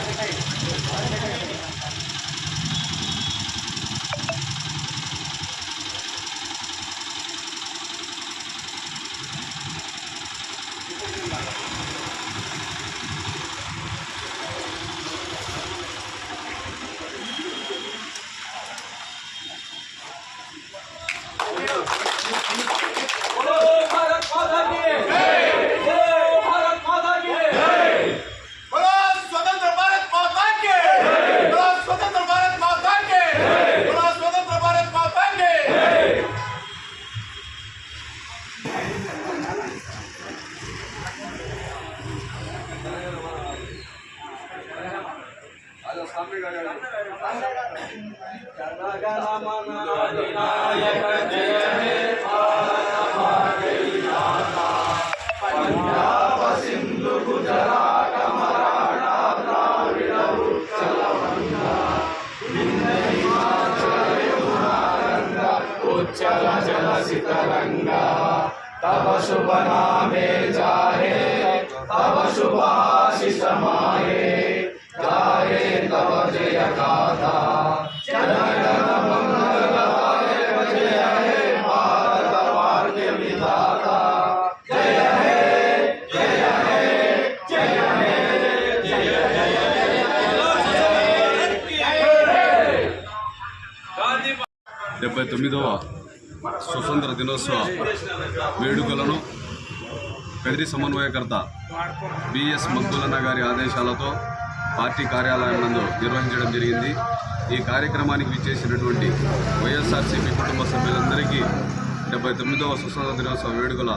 よろしくお願いします。उच्चल जल सितरंगा तब शुभ नामे जाहे तब शुभ आशीष माहे गाये तब जय गाथा తొమ్మిదవ స్వతంత్ర దినోత్సవ వేడుకలను కదిరి సమన్వయకర్త బిఎస్ మగ్గులన్న గారి ఆదేశాలతో పార్టీ కార్యాలయం నందు నిర్వహించడం జరిగింది. ఈ కార్యక్రమానికి విచ్చేసినటువంటి వైఎస్ఆర్సీపీ కుటుంబ సభ్యులందరికీ డెబ్బై తొమ్మిదవ స్వతంత్ర దినోత్సవ వేడుకల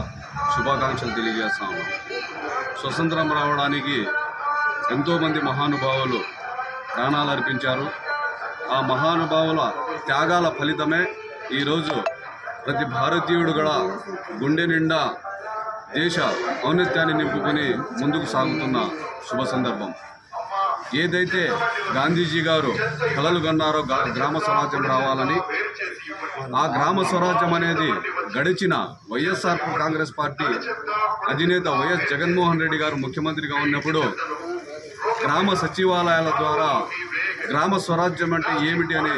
శుభాకాంక్షలు తెలియజేస్తాము స్వతంత్రం రావడానికి ఎంతోమంది మహానుభావులు ప్రాణాలు అర్పించారు. ఆ మహానుభావుల త్యాగాల ఫలితమే ఈరోజు ప్రతి భారతీయుడు కూడా గుండె నిండా దేశ ఔన్నత్యాన్ని నింపుకొని ముందుకు సాగుతున్న శుభ సందర్భం. ఏదైతే గాంధీజీ గారు కలలు కన్నారో గ్రామ స్వరాజ్యం రావాలని ఆ గ్రామ స్వరాజ్యం అనేది గడిచిన వైఎస్ఆర్ కాంగ్రెస్ పార్టీ అధినేత వైఎస్ జగన్మోహన్ రెడ్డి గారు ముఖ్యమంత్రిగా ఉన్నప్పుడు గ్రామ సచివాలయాల ద్వారా గ్రామ స్వరాజ్యం అంటే ఏమిటి అని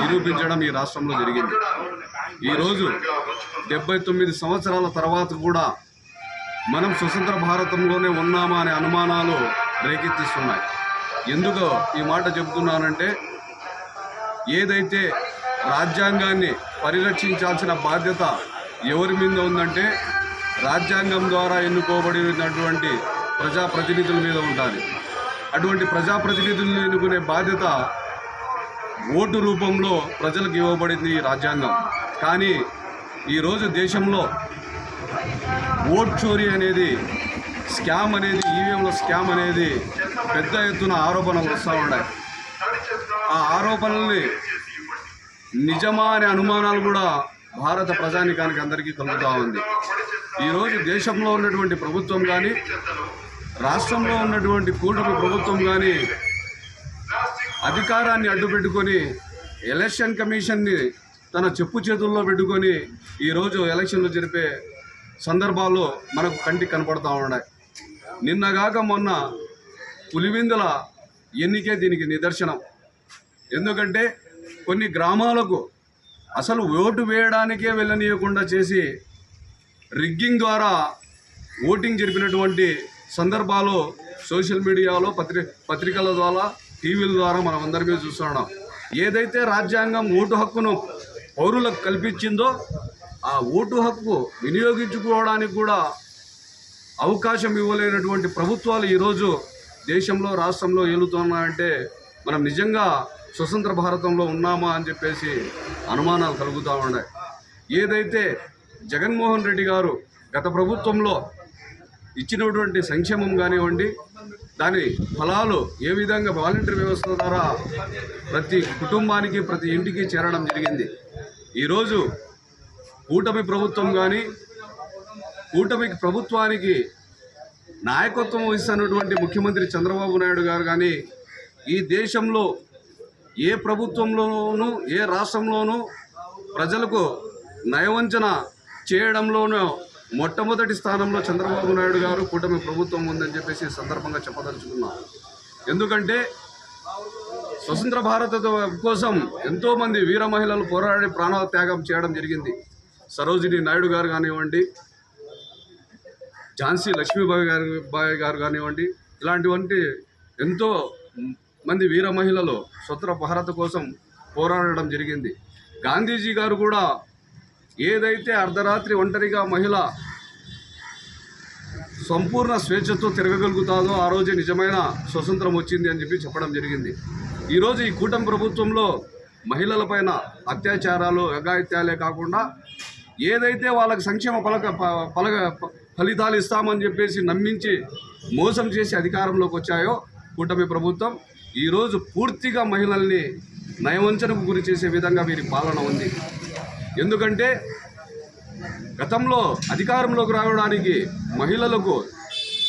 నిరూపించడం ఈ రాష్ట్రంలో జరిగింది. ఈరోజు డెబ్బై తొమ్మిది సంవత్సరాల తర్వాత కూడా మనం స్వతంత్ర భారతంలోనే ఉన్నామా అనే అనుమానాలు రేకెత్తిస్తున్నాయి. ఎందుకు ఈ మాట చెబుతున్నానంటే ఏదైతే రాజ్యాంగాన్ని పరిరక్షించాల్సిన బాధ్యత ఎవరి మీద ఉందంటే రాజ్యాంగం ద్వారా ఎన్నుకోబడినటువంటి ప్రజాప్రతినిధుల మీద ఉండాలి. అటువంటి ప్రజాప్రతినిధులను ఎన్నుకునే బాధ్యత ఓటు రూపంలో ప్రజలకు ఇవ్వబడింది ఈ రాజ్యాంగం. కానీ ఈరోజు దేశంలో ఓట్ చోరీ అనేది స్కామ్ అనేది ఈవీఎంలో స్కామ్ అనేది పెద్ద ఎత్తున ఆరోపణలు వస్తూ ఉన్నాయి. ఆ ఆరోపణల్ని నిజమా అనే అనుమానాలు కూడా భారత ప్రజానికానికి అందరికీ కలుగుతూ ఉంది. ఈరోజు దేశంలో ఉన్నటువంటి ప్రభుత్వం కానీ రాష్ట్రంలో ఉన్నటువంటి కూటమి ప్రభుత్వం కానీ అధికారాన్ని అడ్డుపెట్టుకొని ఎలక్షన్ కమిషన్ని తన చెప్పు చేతుల్లో పెట్టుకొని ఈరోజు ఎలక్షన్లు జరిపే సందర్భాలు మనకు కంటికి కనపడతా ఉన్నాయి. నిన్నగాక మొన్న పులివిందుల ఎన్నికే దీనికి నిదర్శనం. ఎందుకంటే కొన్ని గ్రామాలకు అసలు ఓటు వేయడానికే వెళ్ళనీయకుండా చేసి రిగ్గింగ్ ద్వారా ఓటింగ్ జరిపినటువంటి సందర్భాలు సోషల్ మీడియాలో పత్రి పత్రికల ద్వారా టీవీల ద్వారా మనం అందరి మీద చూస్తున్నాం ఏదైతే రాజ్యాంగం ఓటు హక్కును పౌరులకు కల్పించిందో ఆ ఓటు హక్కు వినియోగించుకోవడానికి కూడా అవకాశం ఇవ్వలేనటువంటి ప్రభుత్వాలు ఈరోజు దేశంలో రాష్ట్రంలో ఏలుతున్నాయంటే మనం నిజంగా స్వతంత్ర భారతంలో ఉన్నామా అని చెప్పేసి అనుమానాలు కలుగుతూ ఉన్నాయి. ఏదైతే జగన్మోహన్ రెడ్డి గారు గత ప్రభుత్వంలో ఇచ్చినటువంటి సంక్షేమం కానివ్వండి దాని ఫలాలు ఏ విధంగా వాలంటీర్ వ్యవస్థ ద్వారా ప్రతి కుటుంబానికి ప్రతి ఇంటికి చేరడం జరిగింది. ఈరోజు కూటమి ప్రభుత్వం కానీ కూటమికి ప్రభుత్వానికి నాయకత్వం వహిస్తున్నటువంటి ముఖ్యమంత్రి చంద్రబాబు నాయుడు గారు కానీ ఈ దేశంలో ఏ ప్రభుత్వంలోనూ ఏ రాష్ట్రంలోనూ ప్రజలకు నయవంచన చేయడంలోనూ మొట్టమొదటి స్థానంలో చంద్రబాబు నాయుడు గారు కూటమి ప్రభుత్వం ఉందని చెప్పేసి సందర్భంగా చెప్పదలుచుకున్నారు ఎందుకంటే స్వతంత్ర భారత కోసం ఎంతోమంది వీర మహిళలు పోరాడి ప్రాణ త్యాగం చేయడం జరిగింది. సరోజిని నాయుడు గారు కానివ్వండి ఝాన్సీ లక్ష్మీబాయి గారు బాయి గారు కానివ్వండి ఇలాంటివంటి ఎంతో మంది వీర మహిళలు స్వతంత్ర భారత కోసం పోరాడడం జరిగింది. గాంధీజీ గారు కూడా ఏదైతే అర్ధరాత్రి ఒంటరిగా మహిళ సంపూర్ణ స్వేచ్ఛతో తిరగగలుగుతాదో ఆ రోజే నిజమైన స్వతంత్రం వచ్చింది అని చెప్పి చెప్పడం జరిగింది. ఈరోజు ఈ కూటమి ప్రభుత్వంలో మహిళలపైన అత్యాచారాలు అఘాయిత్యాలే కాకుండా ఏదైతే వాళ్ళకి సంక్షేమ పలక ప- పలక ఫలితాలు ఇస్తామని చెప్పేసి నమ్మించి మోసం చేసి అధికారంలోకి వచ్చాయో కూటమి ప్రభుత్వం ఈరోజు పూర్తిగా మహిళల్ని నయవంచనకు గురి చేసే విధంగా వీరి పాలన ఉంది. ఎందుకంటే గతంలో అధికారంలోకి రావడానికి మహిళలకు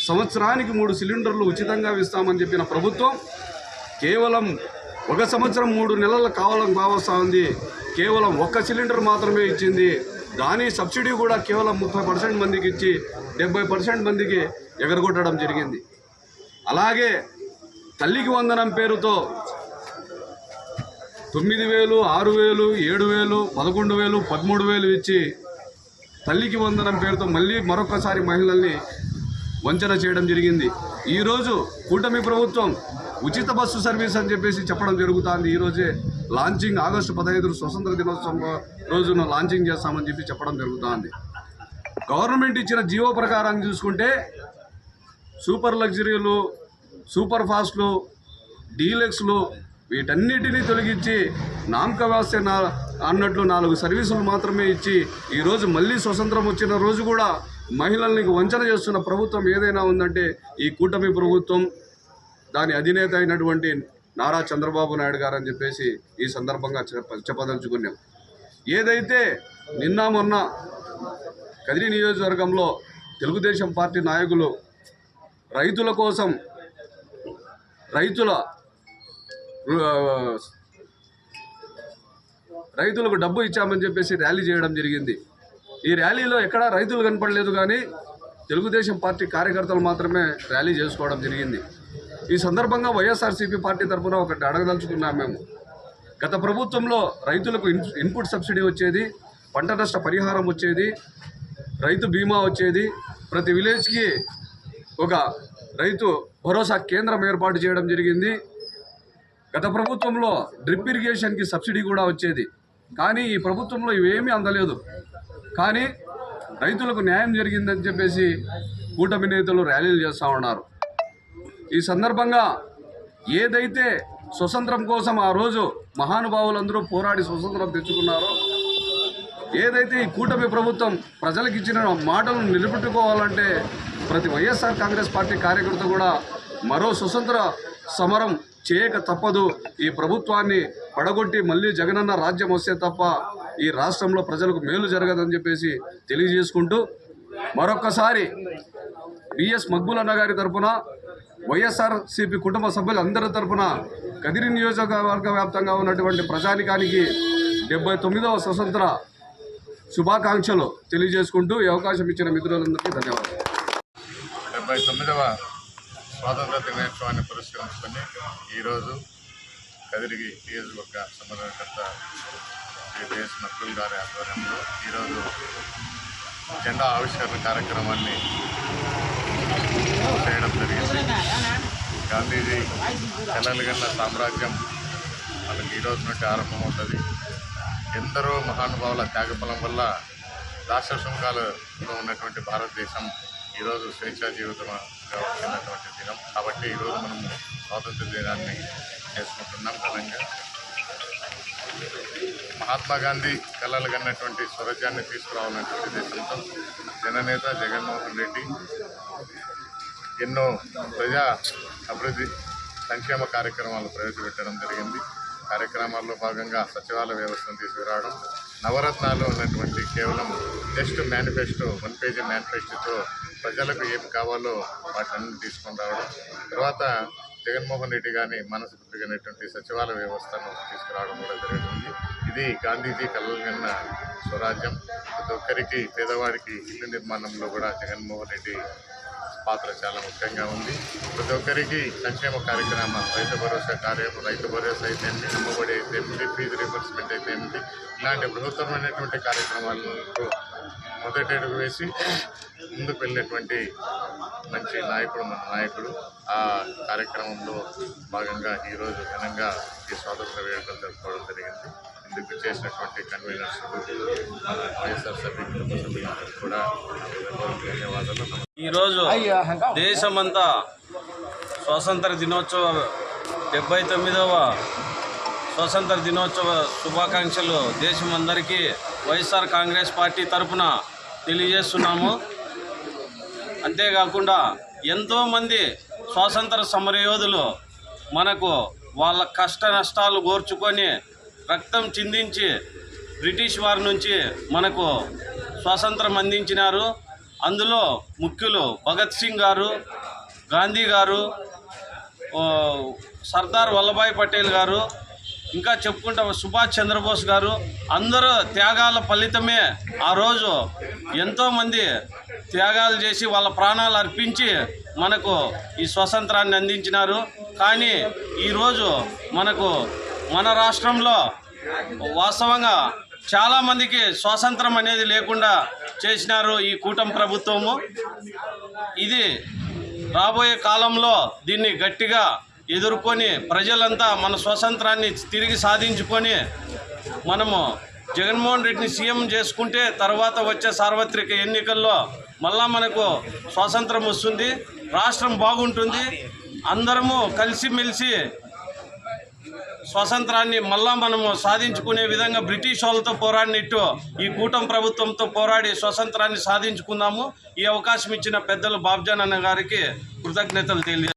సంవత్సరానికి మూడు సిలిండర్లు ఉచితంగా ఇస్తామని చెప్పిన ప్రభుత్వం కేవలం ఒక సంవత్సరం మూడు నెలలు కావాలని కావస్తా ఉంది కేవలం ఒక్క సిలిండర్ మాత్రమే ఇచ్చింది. దాని సబ్సిడీ కూడా కేవలం ముప్పై పర్సెంట్ మందికి ఇచ్చి డెబ్బై పర్సెంట్ మందికి ఎగరగొట్టడం జరిగింది. అలాగే తల్లికి వందనం పేరుతో తొమ్మిది వేలు ఆరు వేలు ఏడు వేలు పదకొండు వేలు పదమూడు వేలు ఇచ్చి తల్లికి వందనం పేరుతో మళ్ళీ మరొకసారి మహిళల్ని వంచన చేయడం జరిగింది. ఈరోజు కూటమి ప్రభుత్వం ఉచిత బస్సు సర్వీస్ అని చెప్పేసి చెప్పడం జరుగుతుంది. ఈరోజే లాంచింగ్ ఆగస్టు పదహైదు స్వతంత్ర దినోత్సవం రోజున లాంచింగ్ చేస్తామని చెప్పి చెప్పడం జరుగుతుంది. గవర్నమెంట్ ఇచ్చిన జీవో ప్రకారం చూసుకుంటే సూపర్ లగ్జరీలు సూపర్ ఫాస్ట్లు డీలెక్స్లు వీటన్నిటినీ తొలగించి నామకవాస్య నా అన్నట్లు నాలుగు సర్వీసులు మాత్రమే ఇచ్చి ఈరోజు మళ్ళీ స్వతంత్రం వచ్చిన రోజు కూడా మహిళల్ని వంచన చేస్తున్న ప్రభుత్వం ఏదైనా ఉందంటే ఈ కూటమి ప్రభుత్వం దాని అధినేత అయినటువంటి నారా చంద్రబాబు నాయుడు గారు అని చెప్పేసి ఈ సందర్భంగా చెప్పదలుచుకున్నాం. ఏదైతే నిన్న మొన్న కదిరి నియోజకవర్గంలో తెలుగుదేశం పార్టీ నాయకులు రైతుల కోసం రైతుల రైతులకు డబ్బు ఇచ్చామని చెప్పేసి ర్యాలీ చేయడం జరిగింది. ఈ ర్యాలీలో ఎక్కడా రైతులు కనపడలేదు కానీ తెలుగుదేశం పార్టీ కార్యకర్తలు మాత్రమే ర్యాలీ చేసుకోవడం జరిగింది. ఈ సందర్భంగా వైఎస్ఆర్సీపీ పార్టీ తరఫున ఒకటి అడగదలుచుకున్నాం మేము. గత ప్రభుత్వంలో రైతులకు ఇన్పుట్ సబ్సిడీ వచ్చేది పంట నష్ట పరిహారం వచ్చేది రైతు బీమా వచ్చేది. ప్రతి విలేజ్కి ఒక రైతు భరోసా కేంద్రం ఏర్పాటు చేయడం జరిగింది. గత ప్రభుత్వంలో డ్రిప్ ఇరిగేషన్కి సబ్సిడీ కూడా వచ్చేది. కానీ ఈ ప్రభుత్వంలో ఇవేమీ అందలేదు. కానీ రైతులకు న్యాయం జరిగిందని చెప్పేసి కూటమి నేతలు ర్యాలీలు చేస్తూ ఉన్నారు. ఈ సందర్భంగా ఏదైతే స్వతంత్రం కోసం ఆ రోజు మహానుభావులందరూ పోరాడి స్వతంత్రం తెచ్చుకున్నారో ఏదైతే ఈ కూటమి ప్రభుత్వం ప్రజలకు ఇచ్చిన మాటలను నిలబెట్టుకోవాలంటే ప్రతి వైఎస్ఆర్ కాంగ్రెస్ పార్టీ కార్యకర్త కూడా మరో స్వతంత్ర సమరం చేయక తప్పదు. ఈ ప్రభుత్వాన్ని పడగొట్టి మళ్ళీ జగనన్న రాజ్యం వస్తే తప్ప ఈ రాష్ట్రంలో ప్రజలకు మేలు జరగదని చెప్పేసి తెలియజేసుకుంటూ మరొక్కసారి బిఎస్ మగ్గులన్న గారి తరఫున వైఎస్ఆర్సిపి కుటుంబ సభ్యులందరి తరపున కదిరి నియోజకవర్గ వ్యాప్తంగా ఉన్నటువంటి ప్రజానికానికి డెబ్బై తొమ్మిదవ స్వతంత్ర శుభాకాంక్షలు తెలియజేసుకుంటూ ఈ అవకాశం ఇచ్చిన మిత్రులందరికీ ధన్యవాదాలు. డెబ్బై తొమ్మిదవ స్వాతంత్ర దినోత్సవాన్ని పురస్కరించుకొని ఈరోజు కదిరికి నియోజకవర్గ సమన్వయకర్త శ్రీ దేశ్ నకుల్ గారి ఆధ్వర్యంలో ఈరోజు జెండా ఆవిష్కరణ కార్యక్రమాన్ని చేయడం జరిగింది. గాంధీజీ కలలుగన్న సామ్రాజ్యం వాళ్ళకి ఈ రోజు నుండి ఆరంభమవుతుంది. ఎందరో మహానుభావుల త్యాగఫలం వల్ల రాష్ట్ర శృంగాలలో ఉన్నటువంటి భారతదేశం ఈరోజు స్వేచ్ఛా జీవితం వచ్చినటువంటి దినం. కాబట్టి ఈరోజు మనము స్వాతంత్ర దినాన్ని చేసుకుంటున్నాం ఘనంగా. మహాత్మా గాంధీ కలలు కన్నటువంటి స్వరాజ్యాన్ని తీసుకురావాలన్నటువంటి దేశంతో జననేత జగన్మోహన్ రెడ్డి ఎన్నో ప్రజా అభివృద్ధి సంక్షేమ కార్యక్రమాలు ప్రవేశపెట్టడం జరిగింది. కార్యక్రమాల్లో భాగంగా సచివాలయ వ్యవస్థను తీసుకురావడం నవరత్నాలు ఉన్నటువంటి కేవలం జస్ట్ మేనిఫెస్టో వన్ పేజీ మేనిఫెస్టోతో ప్రజలకు ఏం కావాలో వాటిని తీసుకొని రావడం. తర్వాత జగన్మోహన్ రెడ్డి గారిని మనస్ఫూర్తిగానేటువంటి సచివాలయ వ్యవస్థను తీసుకురావడం కూడా జరుగుతుంది. ఇది గాంధీజీ కలలుగన్న స్వరాజ్యం. ప్రతి ఒక్కరికి పేదవాడికి ఇల్లు నిర్మాణంలో కూడా జగన్మోహన్ రెడ్డి పాత్ర చాలా ముఖ్యంగా ఉంది. ప్రతి ఒక్కరికి సంక్షేమ కార్యక్రమం రైతు భరోసా కార్యం రైతు భరోసా అయితే ఏంటి అమ్మఒడి అయితే ఏంటి ఫీజు రీంబర్స్మెంట్ అయితే ఏంటి ఇలాంటి బృహత్తరమైనటువంటి కార్యక్రమాలకు మొదటి అడుగు వేసి ముందుకు వెళ్ళినటువంటి మంచి నాయకుడు మన నాయకుడు. ఆ కార్యక్రమంలో భాగంగా ఈరోజు ఘనంగా ఈ స్వాతంత్ర వేడుకలు జరుపుకోవడం జరిగింది. ఇందుకు చేసినటువంటి కన్వీనర్స్ వైఎస్ఆర్ సభ్యులు కుటుంబ సభ్యులందరూ కూడా ధన్యవాదాలు. ఈరోజు దేశమంతా స్వాతంత్ర దినోత్సవ డెబ్బై తొమ్మిదవ స్వాతంత్ర దినోత్సవ శుభాకాంక్షలు దేశమందరికీ వైఎస్ఆర్ కాంగ్రెస్ పార్టీ తరఫున తెలియజేస్తున్నాము. అంతేకాకుండా ఎంతోమంది స్వాతంత్ర సమరయోధులు మనకు వాళ్ళ కష్ట నష్టాలు గోర్చుకొని రక్తం చిందించి బ్రిటిష్ వారి నుంచి మనకు స్వాతంత్రం అందించినారు. అందులో ముఖ్యులు భగత్ సింగ్ గారు గాంధీ గారు సర్దార్ వల్లభాయ్ పటేల్ గారు ఇంకా చెప్పుకుంటా సుభాష్ చంద్రబోస్ గారు అందరూ త్యాగాల ఫలితమే ఆ రోజు ఎంతోమంది త్యాగాలు చేసి వాళ్ళ ప్రాణాలు అర్పించి మనకు ఈ స్వతంత్రాన్ని అందించినారు. కానీ ఈరోజు మనకు మన రాష్ట్రంలో వాస్తవంగా చాలామందికి స్వాతంత్రం అనేది లేకుండా చేసినారు ఈ కూటమి ప్రభుత్వము. ఇది రాబోయే కాలంలో దీన్ని గట్టిగా ఎదుర్కొని ప్రజలంతా మన స్వతంత్రాన్ని తిరిగి సాధించుకొని మనము జగన్మోహన్ రెడ్డిని సీఎం చేసుకుంటే తర్వాత వచ్చే సార్వత్రిక ఎన్నికల్లో మళ్ళా మనకు స్వాతంత్రం వస్తుంది రాష్ట్రం బాగుంటుంది అందరము కలిసిమెలిసి స్వతంత్రాన్ని మళ్ళా మనము సాధించుకునే విధంగా బ్రిటిష్ వాళ్ళతో పోరాడినట్టు ఈ కూటమి ప్రభుత్వంతో పోరాడి స్వతంత్రాన్ని సాధించుకుందాము. ఈ అవకాశం ఇచ్చిన పెద్దలు బాబ్జాన్ అన్న గారికి కృతజ్ఞతలు తెలియ